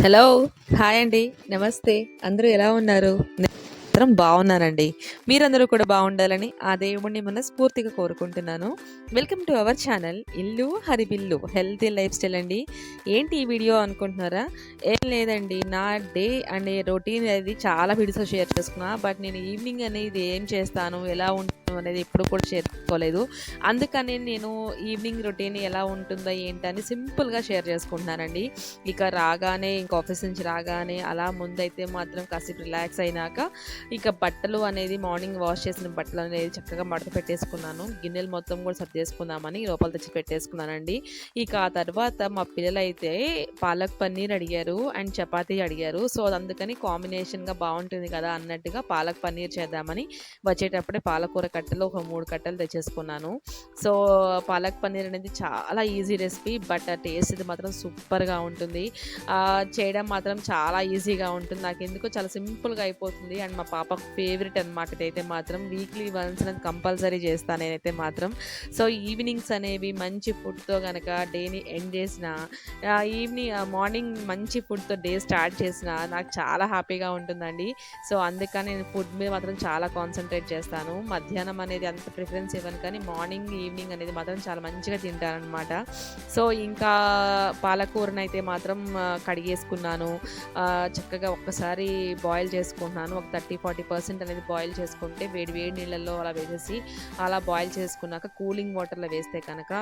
Hello hi అండి. నమస్తే. అందరూ ఎలా ఉన్నారు? మాత్రం బాగున్నారండి మీరందరూ కూడా బాగుండాలని ఆ దేవుణ్ణి మనస్ఫూర్తిగా కోరుకుంటున్నాను. వెల్కమ్ టు అవర్ ఛానల్ ఇల్లు హరిబిల్లు హెల్తీ లైఫ్ స్టైల్ అండి. ఏంటి ఈ వీడియో అనుకుంటున్నారా? ఏం లేదండి. నా డే అనే రొటీన్ అనేది చాలా వీడియోస్ షేర్ చేసుకున్నా బట్ నేను ఈవినింగ్ అనేది ఏం చేస్తాను ఎలా ఉంటుంది అనేది ఎప్పుడు కూడా చేసుకోలేదు అందుకని నేను ఈవినింగ్ రొటీన్ ఎలా ఉంటుందో ఏంటని సింపుల్గా షేర్ చేసుకుంటున్నానండి. ఇక రాగానే ఇంక ఆఫీస్ నుంచి రాగానే అలా ముందైతే మాత్రం కాసేపు రిలాక్స్ అయినాక ఇక బట్టలు అనేది మార్నింగ్ వాష్ చేసిన బట్టలు అనేది చక్కగా మడత పెట్టేసుకున్నాను. గిన్నెలు మొత్తం కూడా సర్దేసుకుందామని లోపల తెచ్చి పెట్టేసుకున్నానండి. ఇక ఆ తర్వాత మా పిల్లలు అయితే పాలక్ పన్నీర్ అడిగారు అండ్ చపాతీ అడిగారు. సో అందుకని కాంబినేషన్గా బాగుంటుంది కదా అన్నట్టుగా పాలక్ పన్నీర్ చేద్దామని వచ్చేటప్పుడే పాలకూర కట్టలు ఒక మూడు కట్టలు తెచ్చేసుకున్నాను. సో పాలక్ పన్నీర్ అనేది చాలా ఈజీ రెసిపీ బట్ టేస్ట్ ఇది మాత్రం సూపర్గా ఉంటుంది. చేయడం మాత్రం చాలా ఈజీగా ఉంటుంది. నాకు ఎందుకో చాలా సింపుల్గా అయిపోతుంది. అండ్ మా పాప ఫేవరెట్ అనమాట ఇదైతే మాత్రం. వీక్లీ వన్స్ నేను కంపల్సరీ చేస్తాను నేనైతే మాత్రం. సో ఈవినింగ్స్ అనేవి మంచి ఫుడ్తో కనుక డేని ఎండ్ చేసిన ఈవినింగ్ మార్నింగ్ మంచి ఫుడ్తో డే స్టార్ట్ చేసిన నాకు చాలా హ్యాపీగా ఉంటుందండి. సో అందుకని నేను ఫుడ్ మీద మాత్రం చాలా కాన్సన్ట్రేట్ చేస్తాను. మధ్యాహ్నం అనేది అంత ప్రిఫరెన్స్ ఇవ్వను కానీ మార్నింగ్ ఈవినింగ్ అనేది మాత్రం చాలా మంచిగా తింటానమాట సో ఇంకా పాలకూరను అయితే మాత్రం కడిగేసుకున్నాను. చక్కగా ఒక్కసారి బాయిల్ చేసుకుంటున్నాను. ఒక థర్టీ ఫార్టీ పర్సెంట్ అనేది బాయిల్ చేసుకుంటే వేడి వేడి నీళ్ళల్లో అలా వేసేసి అలా బాయిల్ చేసుకున్నాక కూలింగ్ వాటర్లో వేస్తే కనుక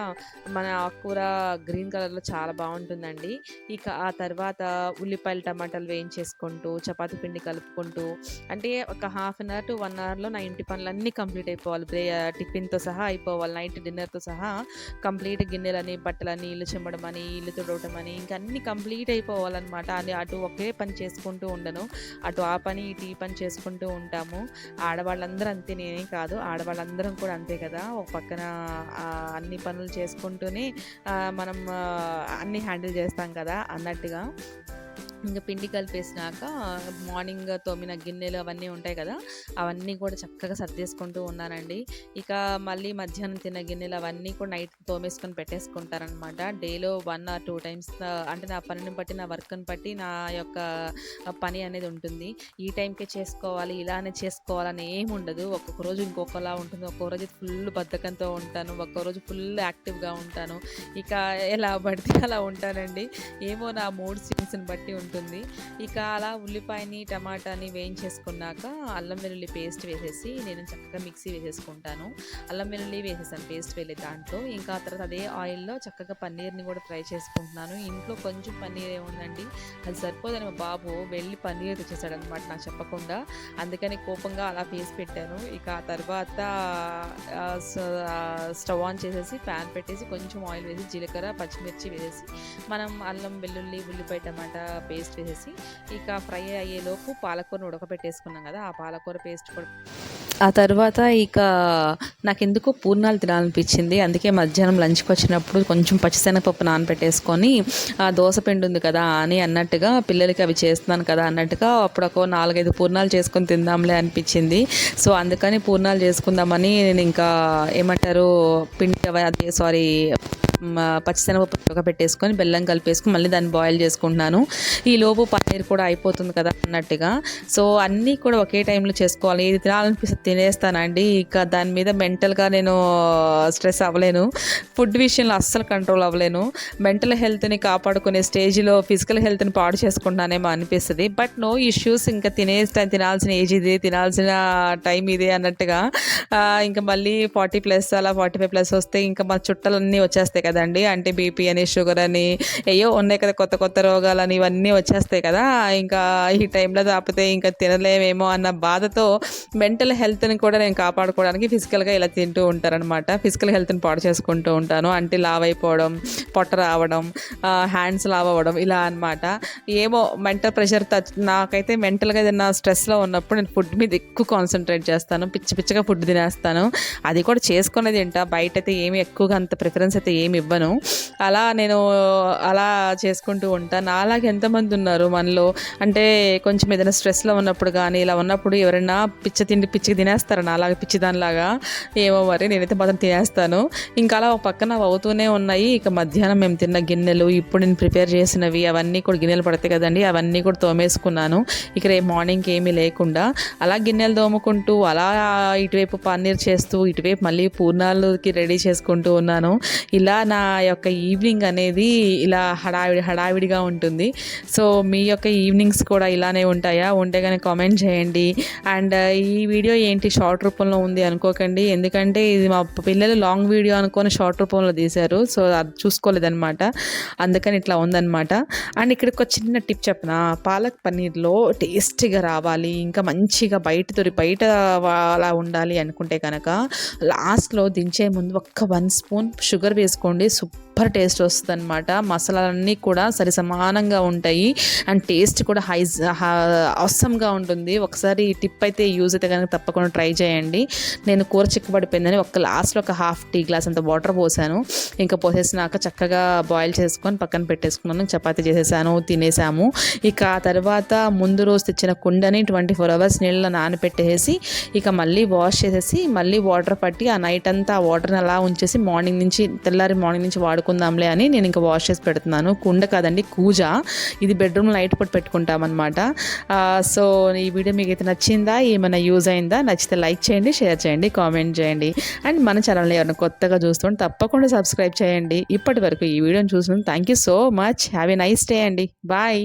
మన ఆకుకూర గ్రీన్ కలర్లో చాలా బాగుంటుందండి. ఇక ఆ తర్వాత ఉల్లిపాయలు టమాటాలు వేయించేసుకుంటూ చపాతీ పిండి కలుపుకుంటూ అంటే ఒక half an hour to one అవర్లో నా ఇంటి పనులన్నీ కంప్లీట్ అయిపోవాలి. బ్రే టిఫిన్తో సహా అయిపోవాలి. నైట్ డిన్నర్తో సహా కంప్లీట్ గిన్నెలని బట్టలని ఇల్లు చిమ్మడం అని ఇల్లు తుడవటం అని ఇంకా అన్ని కంప్లీట్ అయిపోవాలన్నమాట. అని అటు ఒకే పని చేసుకుంటూ ఉండను. అటు ఆ పని ఇటు ఈ పని చేసుకుంటూ ఉంటాము. ఆడవాళ్ళందరూ అంతే నేనే కాదు ఆడవాళ్ళందరం కూడా అంతే కదా. ఒక పక్కన అన్ని పనులు చేసుకుంటూనే మనం అన్ని హ్యాండిల్ చేస్తాం కదా అన్నట్టుగా. ఇంకా పిండి కలిపేసినాక మార్నింగ్ తోమిన గిన్నెలు అవన్నీ ఉంటాయి కదా అవన్నీ కూడా చక్కగా సర్దేసుకుంటూ ఉన్నానండి. ఇక మళ్ళీ మధ్యాహ్నం తిన్న గిన్నెలు అవన్నీ కూడా నైట్ తోమేసుకొని పెట్టేసుకుంటారనమాట డేలో వన్ ఆర్ టూ టైమ్స్ అంటే నా పనిని బట్టి నా వర్క్ని బట్టి నా యొక్క పని అనేది ఉంటుంది. ఈ టైంకే చేసుకోవాలి ఇలానే చేసుకోవాలని ఏమి ఉండదు. ఒక్కొక్క రోజు ఇంకొకలా ఉంటుంది. ఒక్కొక్క రోజు ఫుల్ బద్ధకంతో ఉంటాను. ఒక్కొక్క రోజు ఫుల్ యాక్టివ్గా ఉంటాను. ఇక ఎలా పడితే అలా ఉంటానండి. ఏమో నా మూడ్ సీన్స్ని బట్టి ఉంటుంది. ఇక అలా ఉల్లిపాయని టమాటాని వేయించేసుకున్నాక అల్లం వెల్లుల్లి పేస్ట్ వేసేసి నేను చక్కగా మిక్సీ వేసేసుకుంటాను. అల్లం వెల్లుల్లి వేసేసాను పేస్ట్ వెళ్ళే దాంట్లో. ఇంకా తర్వాత అదే ఆయిల్లో చక్కగా పన్నీర్ని కూడా ఫ్రై చేసుకుంటున్నాను. ఇంట్లో కొంచెం పన్నీర్ ఏముందండి? అది సరిపోదని మా బాబు వెళ్ళి పన్నీర్ తెచ్చేసాడు అనమాట నాకు చెప్పకుండా. అందుకని కోపంగా అలా ఫేస్ పెట్టాను. ఇక ఆ తర్వాత స్టవ్ ఆన్ చేసేసి ప్యాన్ పెట్టేసి కొంచెం ఆయిల్ వేసి జీలకర్ర పచ్చిమిర్చి వేసేసి మనం అల్లం వెల్లుల్లి ఉల్లిపాయ టమాటా పేస్ట్ వేసేసి ఇక ఫ్రై అయ్యేలోపు పాలకూరను ఉడకబెట్టేసుకున్నాం కదా ఆ పాలకూర పేస్ట్ కూడా ఆ తర్వాత ఇక నాకు ఎందుకు పూర్ణాలు తినాలనిపించింది. అందుకే మధ్యాహ్నం లంచ్కి వచ్చినప్పుడు కొంచెం పచ్చిశనగపప్పు నానబెట్టేసుకొని ఆ దోశ పిండి ఉంది కదా అని అన్నట్టుగా పిల్లలకి అవి చేస్తున్నాను కదా అన్నట్టుగా అప్పుడు ఒక నాలుగైదు పూర్ణాలు చేసుకొని తిందాంలే అనిపించింది. సో అందుకని పూర్ణాలు చేసుకుందామని నేను ఇంకా ఏమంటారు పిండి అదే సారీ పచ్చిశనగపప్పు పెట్టేసుకొని బెల్లం కలిపేసుకొని మళ్ళీ దాన్ని బాయిల్ చేసుకుంటున్నాను. ఈ లోపు పన్నీర్ కూడా అయిపోతుంది కదా అన్నట్టుగా. సో అన్నీ కూడా ఒకే టైంలో చేసుకోవాలి. ఇది తినాలనిపిస్తే తినేస్తానండి. ఇక దాని మీద మెంటల్గా నేను స్ట్రెస్ అవ్వలేను. ఫుడ్ విషయంలో అస్సలు కంట్రోల్ అవ్వలేను. మెంటల్ హెల్త్ని కాపాడుకునే స్టేజ్లో ఫిజికల్ హెల్త్ని పాడు చేసుకుంటానేమో అనిపిస్తుంది. బట్ నో ఇష్యూస్ ఇంకా తినే తినాల్సిన ఏజ్ ఇది తినాల్సిన టైం ఇదే అన్నట్టుగా. ఇంకా మళ్ళీ ఫార్టీ ప్లస్ అలా ఫార్టీ ఫైవ్ ప్లస్ వస్తే ఇంకా మా చుట్టాలన్నీ వచ్చేస్తాయి కదండి. అంటే బీపీ అని షుగర్ అని ఏయో ఉన్నాయి కదా కొత్త కొత్త రోగాలని ఇవన్నీ వచ్చేస్తాయి కదా. ఇంకా ఈ టైంలో తాపితే ఇంకా తినలేమేమో అన్న బాధతో మెంటల్ హెల్త్ని కూడా నేను కాపాడుకోవడానికి ఫిజికల్గా ఇలా తింటూ ఉంటారనమాట ఫిజికల్ హెల్త్ని పాడు చేసుకుంటూ ఉంటాను. అంటే లావ్ అయిపోవడం పొట్ట రావడం హ్యాండ్స్ లావ్ అవ్వడం ఇలా అన్నమాట. ఏమో మెంటల్ ప్రెషర్ నాకైతే మెంటల్గా ఏదైనా స్ట్రెస్లో ఉన్నప్పుడు నేను ఫుడ్ మీద ఎక్కువ కాన్సన్ట్రేట్ చేస్తాను. పిచ్చి పిచ్చిగా ఫుడ్ తినేస్తాను. అది కూడా చేసుకునేది తింటా. బయట అయితే ఏమి ఎక్కువగా అంత ప్రిఫరెన్స్ అయితే ఏమి ఇవ్వను. అలా నేను అలా చేసుకుంటూ ఉంటాను. అలాగే ఎంతమంది ఉన్నారు? మనలో గిన్నెల్లో అంటే కొంచెం ఏదైనా స్ట్రెస్లో ఉన్నప్పుడు కానీ ఇలా ఉన్నప్పుడు ఎవరైనా పిచ్చి తిండి పిచ్చికి తినేస్తారని అలాగే పిచ్చిదానిలాగా? ఏమో మరి నేనైతే మాత్రం తినేస్తాను. ఇంకా అలా ఒక పక్కన అవుతూనే ఉన్నాయి. ఇక మధ్యాహ్నం మేము తిన్న గిన్నెలు ఇప్పుడు నేను ప్రిపేర్ చేసినవి అవన్నీ కూడా గిన్నెలు పడతాయి కదండి అవన్నీ కూడా తోమేసుకున్నాను. ఇక రేపు మార్నింగ్కి ఏమీ లేకుండా అలా గిన్నెలు తోముకుంటూ అలా ఇటువైపు పన్నీర్ చేస్తూ ఇటువైపు మళ్ళీ పూర్ణాలకి రెడీ చేసుకుంటూ ఉన్నాను. ఇలా నా యొక్క ఈవినింగ్ అనేది ఇలా హడావిడి హడావిడిగా ఉంటుంది. సో మీ యొక్క ఈవినింగ్స్ కూడా ఇలానే ఉంటాయా? ఉంటే కానీ కామెంట్ చేయండి. అండ్ uh, ఈ వీడియో ఏంటి? షార్ట్ రూపంలో ఉంది అనుకోకండి. ఎందుకంటే ఇది మా పిల్లలు లాంగ్ వీడియో అనుకొని షార్ట్ రూపంలో తీశారు. సో అది చూసుకోలేదన్నమాట. అందుకని ఇట్లా ఉందన్నమాట. అండ్ ఇక్కడ ఒక చిన్న టిప్ చెప్పిన? పాలక్ పన్నీర్లో టేస్టీగా రావాలి. ఇంకా మంచిగా బయట తొరి బయట అలా ఉండాలి అనుకుంటే కనుక లాస్ట్లో దించే ముందు ఒక్క వన్ స్పూన్ షుగర్ వేసుకోండి. సూపర్ టేస్ట్ వస్తుంది అనమాట మసాలాలన్నీ కూడా సరి సమానంగా ఉంటాయి. అండ్ టేస్ట్ కూడా హై అవసరంగా ఉంటుంది. ఒకసారి ఈ టిప్ అయితే యూజ్ అయితే కనుక తప్పకుండా ట్రై చేయండి. నేను కూర చిక్కబడిపోయిందని ఒక లాస్ట్లో ఒక హాఫ్ టీ గ్లాస్ అంత వాటర్ పోసాను. ఇంకా పోసేసినాక చక్కగా బాయిల్ చేసుకొని పక్కన పెట్టేసుకున్నాను. చపాతి చేసేసాను తినేసాము. ఇక ఆ తర్వాత ముందు రోజు తెచ్చిన కుండని ట్వంటీ ఫోర్ అవర్స్ నీళ్ళలో నానబెట్టేసి ఇక మళ్ళీ వాష్ చేసేసి మళ్ళీ వాటర్ పట్టి ఆ నైట్ అంతా ఆ వాటర్ని అలా ఉంచేసి మార్నింగ్ నుంచి తెల్లారి మార్నింగ్ నుంచి వాడుకుందాంలే అని నేను ఇంకా వాష్ చేసి పెడుతున్నాను. కుండ కాదండి కూజ. ఇది బెడ్రూమ్ లైట్ కూడా పెట్టుకుంటామన్నమాట. అనమాట సో ఈ వీడియో మీకు అయితే నచ్చిందా ఏమైనా యూజ్ అయిందా నచ్చితే లైక్ చేయండి షేర్ చేయండి కామెంట్ చేయండి. అండ్ మన ఛానల్ని ఎవరైనా కొత్తగా చూస్తుంటే తప్పకుండా సబ్స్క్రైబ్ చేయండి. ఇప్పటి వరకు ఈ వీడియోని చూసినందుకు thank you so much. Have a nice day అండి. బాయ్.